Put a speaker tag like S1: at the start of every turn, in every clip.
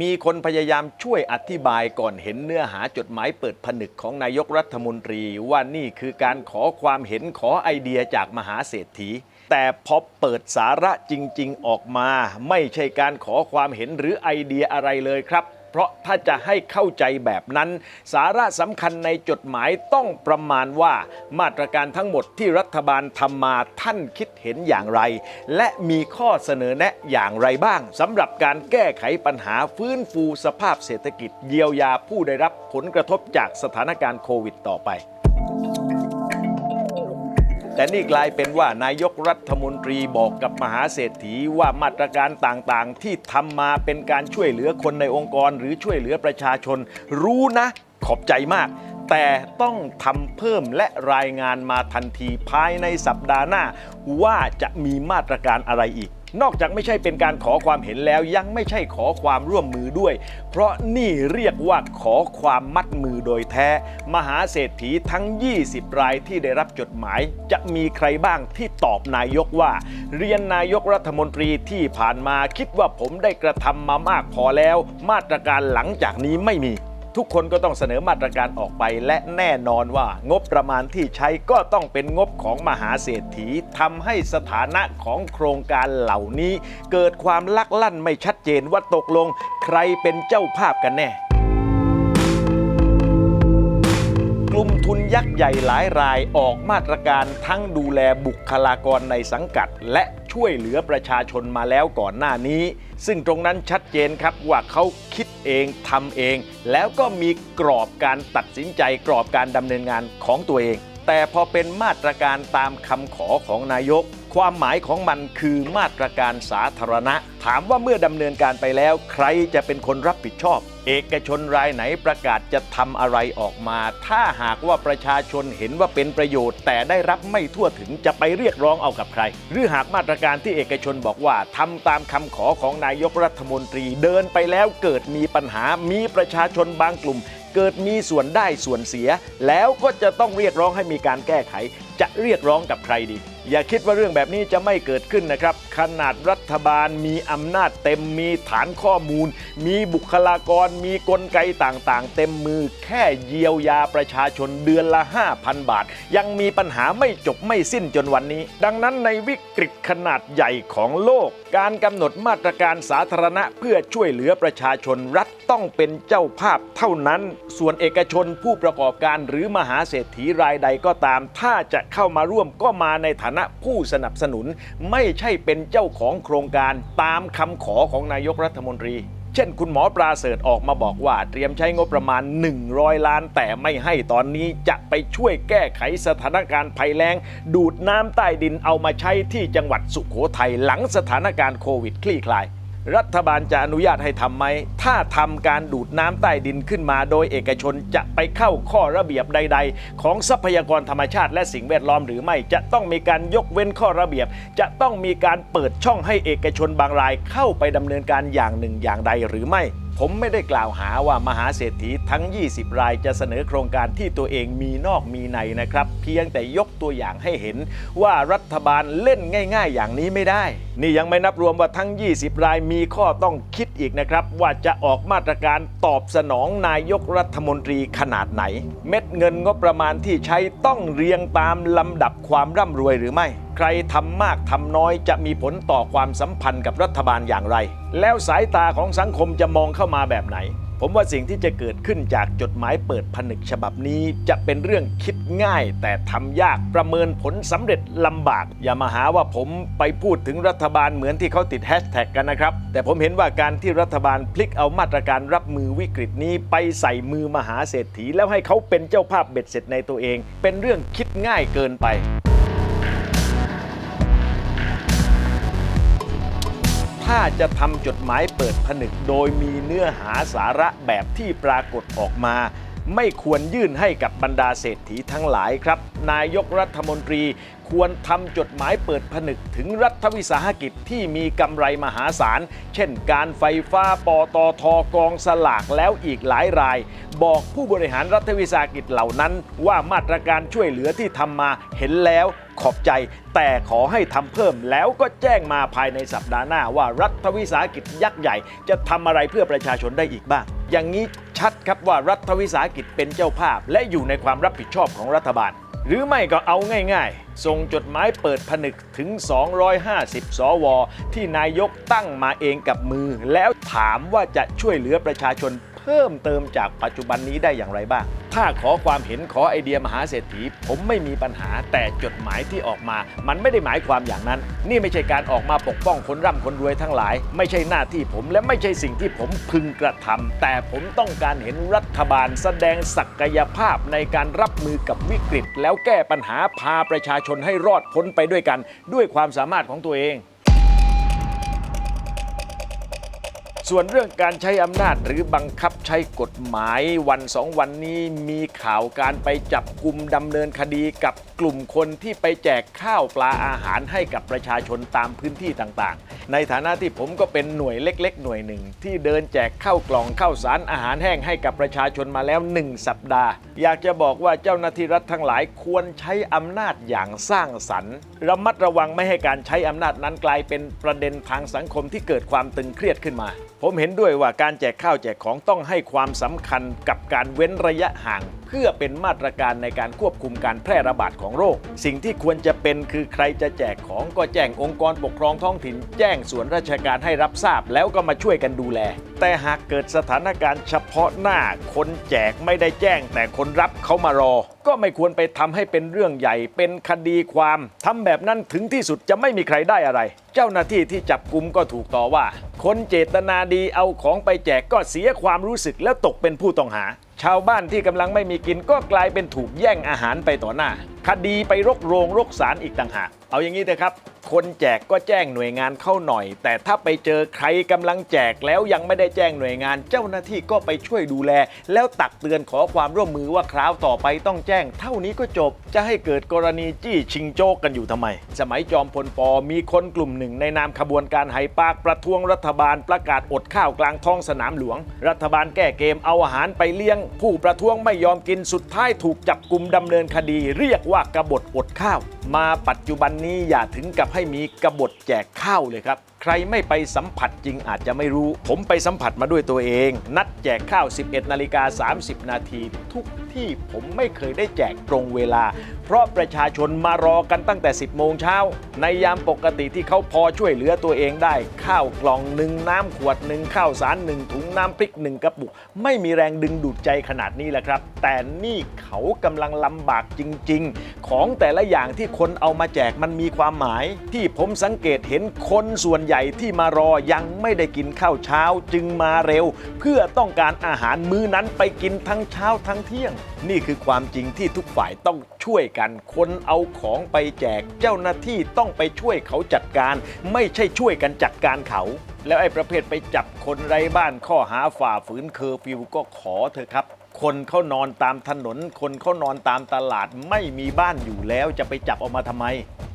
S1: มีคนพยายามช่วยอธิบายก่อนเห็นเนื้อหาจดหมายเปิดผนึกของนายกรัฐมนตรีว่านี่คือการขอความเห็นขอไอเดียจากมหาเศรษฐี แต่พอเปิดสาระจริง ๆ ออกมา ไม่ใช่การขอความเห็นหรือไอเดียอะไรเลยครับ เพราะถ้าจะให้เข้าใจแบบนั้น สาระสำคัญในจดหมายต้องประมาณว่า มาตรการทั้งหมดที่รัฐบาลทำมาท่านคิดเห็นอย่างไร และมีข้อเสนอแนะอย่างไรบ้างสำหรับการแก้ไขปัญหาฟื้นฟูสภาพเศรษฐกิจ เยียวยาผู้ได้รับผลกระทบจากสถานการณ์โควิดต่อไป แต่นี่กลายเป็นว่านายกรัฐมนตรีบอกกับมหาเศรษฐีว่ามาตรการต่างๆ ที่ทำมาเป็นการช่วยเหลือคนในองค์กร หรือช่วยเหลือประชาชน รู้นะ ขอบใจมาก แต่ต้องทำเพิ่มและรายงานมาทันทีภายในสัปดาห์หน้า ว่าจะมีมาตรการอะไรอีก นอกจากไม่ใช่เป็นการขอความเห็นแล้วยังไม่ใช่ขอความร่วมมือด้วย เพราะนี่เรียกว่าขอความมัดมือโดยแท้ มหาเศรษฐีทั้ง 20 รายที่ได้รับจดหมาย จะมีใครบ้างที่ตอบนายกว่า เรียนนายกรัฐมนตรีที่ผ่านมาคิดว่าผมได้กระทำมามากพอแล้ว มาตรการหลังจากนี้ไม่มี ทุกคนก็ต้องเสนอมาตรการออกไป และแน่นอนว่างบประมาณที่ใช้ก็ต้องเป็นงบของมหาเศรษฐีทำให้สถานะของโครงการเหล่านี้ เกิดความลักลั่นไม่ชัดเจนว่าตกลง ใครเป็นเจ้าภาพกันแน่กลุ่มทุนยักษ์ใหญ่หลายรายออกมาตรการทั้งดูแลบุคลากรในสังกัด และช่วยเหลือประชาชนมาแล้วก่อนหน้านี้ ซึ่งตรงนั้นชัดเจนครับว่าเขาคิดเองทำเอง แล้วก็มีกรอบการตัดสินใจกรอบการดำเนินงานของตัวเอง แต่พอเป็นมาตรการตามคำขอของนายก ความหมายของมันคือมาตรการสาธารณะ ถามว่าเมื่อดำเนินการไปแล้ว ใครจะเป็นคนรับผิดชอบ เอกชนรายไหนประกาศจะทำอะไรออกมา ถ้าหากว่าประชาชนเห็นว่าเป็นประโยชน์ แต่ได้รับไม่ทั่วถึงจะไปเรียกร้องเอากับใคร หรือหากมาตรการที่เอกชนบอกว่าทำตามคำขอของนายกรัฐมนตรีเดินไปแล้วเกิดมีปัญหามีประชาชนบางกลุ่มเกิดมีส่วนได้ส่วนเสีย แล้วก็จะต้องเรียกร้องให้มีการแก้ไข จะเรียกร้องกับใครดี อย่าคิดว่าเรื่องแบบนี้จะไม่เกิดขึ้นนะครับ ขนาดรัฐบาลมีอำนาจเต็มมีฐานข้อมูล มีบุคลากรมีกลไกต่างๆ เต็มมือแค่เยียวยาประชาชนเดือนละ 5,000 บาท ยังมีปัญหาไม่จบไม่สิ้นจนวันนี้ ดังนั้นในวิกฤตขนาดใหญ่ของโลก การกำหนดมาตรการสาธารณะเพื่อช่วยเหลือประชาชนรัฐต้องเป็นเจ้าภาพเท่านั้น ส่วนเอกชนผู้ประกอบการหรือมหาเศรษฐีรายใดก็ตาม ถ้าจะเข้ามาร่วมก็มาในฐานะผู้สนับสนุน ไม่ใช่เป็นเจ้าของโครงการตามคำขอของนายกรัฐมนตรี เช่น คุณหมอปราเสริฐออกมาบอกว่า เตรียมใช้งบประมาณ 100 ล้าน แต่ไม่ให้ตอนนี้จะไปช่วยแก้ไขสถานการณ์ภัยแล้ง ดูดน้ำใต้ดินเอามาใช้ที่จังหวัดสุขโขทัยหลังสถานการณ์โควิดคลี่คลาย รัฐบาลจะอนุญาตให้ทำไหม ถ้าทำการดูดน้ำใต้ดินขึ้นมาโดยเอกชนจะไปเข้าข้อระเบียบใด ๆ ของทรัพยากรธรรมชาติและสิ่งแวดล้อมหรือไม่ จะต้องมีการยกเว้นข้อระเบียบ จะต้องมีการเปิดช่องให้เอกชนบางรายเข้าไปดำเนินการอย่างหนึ่งอย่างใดหรือไม่ ผมไม่ได้กล่าวหาว่ามหาเศรษฐีทั้ง 20 รายจะเสนอโครงการที่ตัวเองมีนอกมีในนะครับ เพียงแต่ยกตัวอย่างให้เห็นว่ารัฐบาลเล่นง่าย ๆ อย่างนี้ไม่ได้ นี่ยังไม่นับรวมว่าทั้ง 20 รายมีข้อต้องคิดอีกนะครับ ว่าจะออกมาตรการตอบสนองนายกรัฐมนตรีขนาดไหน เม็ดเงินงบประมาณที่ใช้ต้องเรียงตามลำดับความร่ำรวยหรือไม่ ใครทำมากทำน้อยจะมีผลต่อความสัมพันธ์กับรัฐบาลอย่างไร แล้วสายตาของสังคมจะมองเข้ามาแบบไหน ผมว่าสิ่งที่จะเกิดขึ้นจากจดหมายเปิดผนึกฉบับนี้ จะเป็นเรื่องคิดง่าย แต่ทำยากประเมินผลสำเร็จลำบาก อย่ามาหาว่าผมไปพูดถึงรัฐบาลเหมือนที่เขาติดแฮชแท็กกันนะครับ แต่ผมเห็นว่าการที่รัฐบาลพลิกเอามาตรการรับมือวิกฤตนี้ ไปใส่มือมหาเศรษฐี แล้วให้เขาเป็นเจ้าภาพเบ็ดเสร็จในตัวเอง เป็นเรื่องคิดง่ายเกินไป ถ้าจะทำจดหมายเปิดผนึก โดยมีเนื้อหาสาระแบบที่ปรากฏออกมา ไม่ควรยื่นให้กับบรรดาเศรษฐีทั้งหลายครับ นายกรัฐมนตรีควรทำจดหมายเปิดผนึกถึงรัฐวิสาหกิจที่มีกำไรมหาศาล เช่นการไฟฟ้าปตทกองสลากแล้วอีกหลายราย บอกผู้บริหารรัฐวิสาหกิจเหล่านั้น ว่ามาตรการช่วยเหลือที่ทำมาเห็นแล้ว ขอบใจ แต่ขอให้ทำเพิ่มแล้วก็แจ้งมาภายในสัปดาห์หน้าว่ารัฐวิสาหกิจยักษ์ใหญ่ จะทำอะไรเพื่อประชาชนได้อีกบ้าง อย่างนี้ชัดครับว่ารัฐวิสาหกิจเป็นเจ้าภาพ และอยู่ในความรับผิดชอบของรัฐบาล หรือไม่ก็เอาง่ายๆ ส่งจดหมายเปิดผนึกถึง 250 สว ที่นายกตั้งมาเองกับมือ แล้วถามว่าจะช่วยเหลือประชาชน พิ่มเติมจากปัจจุบันนี้ได้อย่างไรบ้าง ถ้าขอความเห็นขอไอเดียมหาเศรษฐี ผมไม่มีปัญหาแต่จดหมายที่ออกมา มันไม่ได้หมายความอย่างนั้น นี่ไม่ใช่การออกมาปกป้องคนร่ำคนรวยทั้งหลาย ไม่ใช่หน้าที่ผมและไม่ใช่สิ่งที่ผมพึงกระทำแต่ผมต้องการเห็นรัฐบาลแสดงศักยภาพในการรับมือกับวิกฤต แล้วแก้ปัญหาพาประชาชนให้รอดพ้นไปด้วยกัน ด้วยความสามารถของตัวเอง ส่วนเรื่องการใช้อำนาจหรือบังคับใช้กฎหมายวันสองวันนี้มีข่าวการไปจับกลุ่มดำเนินคดีกับกลุ่มคนที่ไปแจกข้าวปลาอาหารให้กับประชาชนตามพื้นที่ต่างๆ ในฐานะที่ผมก็เป็นหน่วยเล็ก ๆ หน่วยหนึ่ง ที่เดินแจกข้าวกล่องข้าวสารอาหารแห้งให้กับประชาชนมาแล้วหนึ่งสัปดาห์ อยากจะบอกว่าเจ้าหน้าที่รัฐทั้งหลายควรใช้อำนาจอย่างสร้างสรรค์ระมัดระวังไม่ให้การใช้อำนาจนั้นกลายเป็นประเด็นทางสังคมที่เกิดความตึงเครียดขึ้นมา ผมเห็นด้วยว่าการแจกข้าวแจกของต้องให้ความสำคัญกับการเว้นระยะห่าง เพื่อเป็นมาตรการในการควบคุมการแพร่ระบาดของโรค สิ่งที่ควรจะเป็นคือใครจะแจกของก็แจ้งองค์กรปกครองท้องถิ่น แจ้งส่วนราชการให้รับทราบแล้วก็มาช่วยกันดูแล แต่หากเกิดสถานการณ์เฉพาะหน้าคนแจกไม่ได้แจ้ง แต่คนรับเขามารอ ก็ไม่ควรไปทำให้เป็นเรื่องใหญ่ เป็นคดีความทำแบบนั้นถึงที่สุดจะไม่มีใครได้อะไร เจ้าหน้าที่ที่จับกุมก็ถูกต่อว่า คนเจตนาดีเอาของไปแจกก็เสียความรู้สึกแล้วตกเป็นผู้ต้องหา ชาวบ้านที่กำลังไม่มีกินก็กลายเป็นถูกแย่งอาหารไปต่อหน้า คดีไปรกโรงรกศาลอีกต่างหาก เอาอย่างนี้เถอะครับ คนแจกก็แจ้งหน่วยงานเข้าหน่อย แต่ถ้าไปเจอใครกำลังแจกแล้วยังไม่ได้แจ้งหน่วยงาน เจ้าหน้าที่ก็ไปช่วยดูแล แล้วตักเตือนขอความร่วมมือว่าคราวต่อไปต้องแจ้ง เท่านี้ก็จบจะให้เกิดกรณีจี้ชิงโจกกันอยู่ทำไม สมัยจอมพลปอมีคนกลุ่มหนึ่งในนามขบวนการไหปากประท้วงรัฐบาลประกาศอดข้าวกลางท้องสนามหลวง รัฐบาลแก้เกมเอาอาหารไปเลี้ยง ผู้ประท้วงไม่ยอมกินสุดท้ายถูกจับกลุ่มดำเนินคดีเรียกว่ากบฏอดข้าว มาปัจจุบันนี้อย่าถึงกับให้มีกบฏแจกข้าวเลยครับ ใครไม่ไปสัมผัสจริงอาจจะไม่รู้ ผมไปสัมผัสมาด้วยตัวเอง นัดแจกข้าว 11 นาฬิกา 30 นาทีทุกที่ผมไม่เคยได้แจกตรงเวลา เพราะประชาชนมารอกันตั้งแต่ 10 โมงเช้า ในยามปกติที่เขาพอช่วยเหลือตัวเองได้ ข้าวกล่องหนึ่งน้ำขวดหนึ่งข้าวสารหนึ่งถุงน้ำพริกหนึ่งกระปุก ไม่มีแรงดึงดูดใจขนาดนี้แหละครับ แต่นี่เขากำลังลำบากจริง ๆ ของแต่ละอย่างที่คนเอามาแจกมันมีความหมาย ที่ผมสังเกตเห็นคนส่วนใหญ่ที่มารอยังไม่ได้กินข้าวเช้าจึงมาเร็ว เพื่อต้องการอาหารมื้อนั้นไปกินทั้งเช้าทั้งเที่ยง นี่คือความจริงที่ทุกฝ่ายต้องช่วยกัน คนเอาของไปแจกเจ้าหน้าที่ต้องไปช่วยเขาจัดการ ไม่ใช่ช่วยกันจัดการเขา แล้วไอ้ประเภทไปจับคนไร้บ้านข้อหาฝ่าฝืนเคอร์ฟิวก็ขอเถอะครับ คนเขานอนตามถนน คนเขานอนตามตลาดไม่มีบ้านอยู่แล้วจะไปจับออกมาทำไม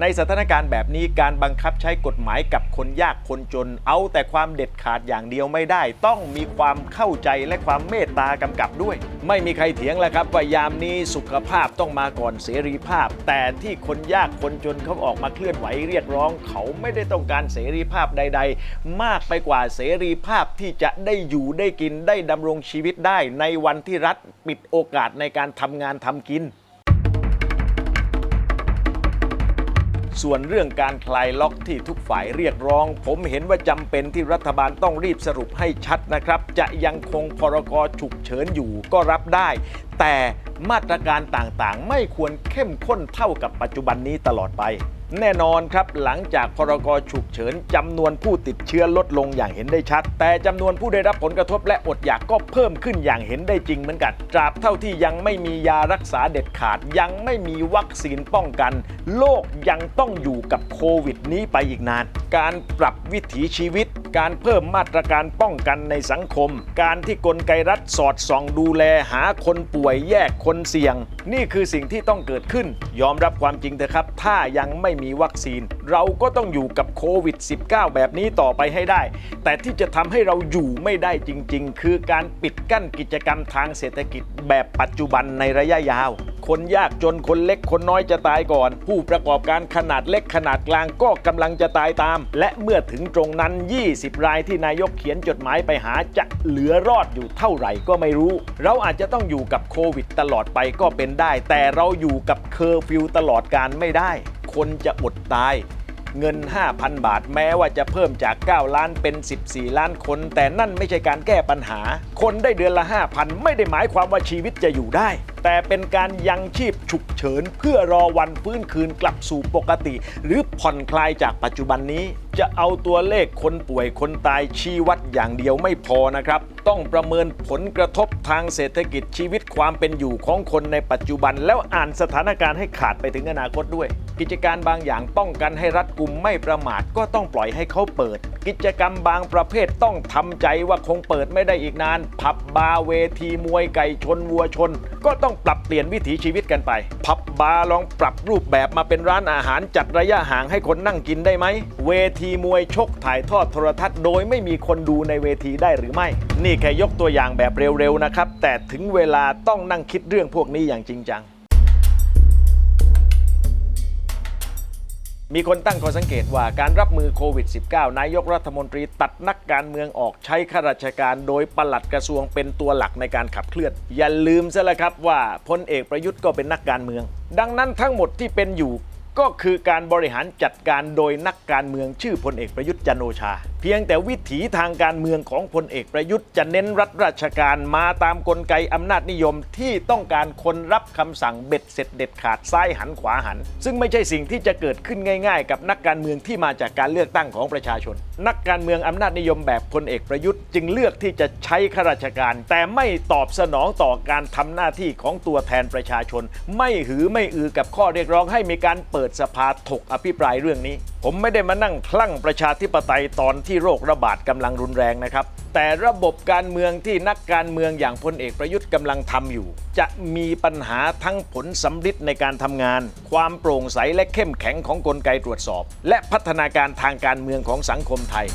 S1: ในสถานการณ์แบบนี้การบังคับใช้กฎหมายกับคนยากคนจน เอาแต่ความเด็ดขาดอย่างเดียวไม่ได้ ต้องมีความเข้าใจและความเมตตากำกับด้วย ไม่มีใครเถียงแล้วครับว่ายามนี้สุขภาพต้องมาก่อนเสรีภาพ แต่ที่คนยากคนจนเขาออกมาเคลื่อนไหวเรียกร้อง เขาไม่ได้ต้องการเสรีภาพใด ๆ มากไปกว่าเสรีภาพที่จะได้อยู่ได้กินได้ดำรงชีวิตได้ในวันที่รัฐปิดโอกาสในการทำงานทำกิน ส่วนเรื่องการคลายล็อกที่ทุกฝ่ายเรียกร้อง ผมเห็นว่าจำเป็นที่รัฐบาลต้องรีบสรุปให้ชัดนะครับ จะยังคงพรกฉุกเฉินอยู่ก็รับได้ แต่มาตรการต่างๆ ไม่ควรเข้มข้นเท่ากับปัจจุบันนี้ตลอดไป แน่นอนครับหลังจากพรกฉุกเฉินจำนวนผู้ติดเชื้อลดลงอย่างเห็นได้ชัด แต่จำนวนผู้ได้รับผลกระทบและอดอยากก็เพิ่มขึ้นอย่างเห็นได้จริงเหมือนกันตราบเท่าที่ยังไม่มียารักษาเด็ดขาด ยังไม่มีวัคซีนป้องกัน โลกยังต้องอยู่กับโควิดนี้ไปอีกนาน การปรับวิถีชีวิตการเพิ่มมาตรการป้องกันในสังคม การที่กลไกรัฐสอดส่องดูแลหาคนป่วยแยกคนเสี่ยง นี่คือสิ่งที่ต้องเกิดขึ้น ยอมรับความจริงเถอะครับ ถ้ายังไม่มีวัคซีน เราก็ต้องอยู่กับโควิด -19 แบบนี้ต่อไปให้ได้ แต่ที่จะทำให้เราอยู่ไม่ได้จริง ๆ คือการปิดกั้นกิจกรรมทางเศรษฐกิจแบบปัจจุบันในระยะยาว คนยากจนคนเล็กคนน้อยจะตายก่อน ผู้ประกอบการขนาดเล็กขนาดกลางก็กำลังจะตายตาม และเมื่อถึงตรงนั้น 20 รายที่นายกเขียนจดหมายไปหาจะเหลือรอดอยู่เท่าไหร่ก็ไม่รู้ เราอาจจะต้องอยู่กับโควิดตลอดไปก็เป็นได้ แต่เราอยู่กับเคอร์ฟิวตลอดการไม่ได้ คนจะอดตาย เงิน 5,000 บาทแม้ว่าจะเพิ่มจาก 9 ล้านเป็น 14 ล้านคน แต่นั่นไม่ใช่การแก้ปัญหา คนได้เดือนละ 5,000 ไม่ได้หมายความว่าชีวิตจะอยู่ได้ แต่เป็นการยังชีพฉุกเฉิน เพื่อรอวันฟื้นคืนกลับสู่ปกติ หรือผ่อนคลายจากปัจจุบันนี้ จะเอาตัวเลขคนป่วยคนตายชี้วัดอย่างเดียวไม่พอนะครับ ต้องประเมินผลกระทบทางเศรษฐกิจชีวิตความเป็นอยู่ของคนในปัจจุบัน แล้วอ่านสถานการณ์ให้ขาดไปถึงอนาคตด้วย กิจการบางอย่างป้องกันให้รัดกุมไม่ประมาทก็ต้องปล่อยให้เขาเปิด กิจกรรมบางประเภทต้องทำใจว่าคงเปิดไม่ได้อีกนาน ผับบาร์เวทีมวยไก่ชนวัวชน ก็ต้องปรับเปลี่ยนวิถีชีวิตกันไป ผับบาร์ลองปรับรูปแบบมาเป็นร้านอาหารจัดระยะห่างให้คนนั่งกินได้ไหม เวทีมวยชกถ่ายทอดโทรทัศน์โดยไม่มีคนดูในเวทีได้หรือไม่ นี่แค่ยกตัวอย่างแบบเร็วๆนะครับ แต่ถึงเวลาต้องนั่งคิดเรื่องพวกนี้อย่างจริงจัง มีคนตั้งข้อสังเกตว่าการรับมือโควิด -19 นายกรัฐมนตรีตัดนักการเมืองออกใช้ข้าราชการ โดยปลัดกระทรวงเป็นตัวหลักในการขับเคลื่อน อย่าลืมซะละครับว่าพลเอกประยุทธ์ก็เป็นนักการเมือง ดังนั้นทั้งหมดที่เป็นอยู่ ก็คือการบริหารจัดการโดยนักการเมืองชื่อพลเอกประยุทธ์จันโอชา เพียงแต่วิถีทางการเมืองของพลเอกประยุทธ์จะเน้นรัฐราชการมาตามกลไกอำนาจนิยมที่ต้องการคนรับคำสั่งเบ็ดเสร็จเด็ดขาดซ้ายหันขวาหัน ซึ่งไม่ใช่สิ่งที่จะเกิดขึ้นง่ายๆ กับนักการเมืองที่มาจากการเลือกตั้งของประชาชน นักการเมืองอำนาจนิยมแบบพลเอกประยุทธ์จึงเลือกที่จะใช้ข้าราชการ แต่ไม่ตอบสนองต่อการทำหน้าที่ของตัวแทนประชาชน ไม่หือไม่อือกับข้อเรียกร้องให้มีการเปิดดสภาถกอภิปรายเรื่องนี้ ผมไม่ได้มานั่งคลั่งประชาธิปไตยตอนที่โรคระบาดกำลังรุนแรงนะครับ แต่ระบบการเมืองที่นักการเมืองอย่างพลเอกประยุทธ์กำลังทำอยู่ จะมีปัญหาทั้งผลสำลิดในการทำงาน ความโปร่งใสและเข้มแข็งของกลไกตรวจสอบ และพัฒนาการทางการเมืองของสังคมไทย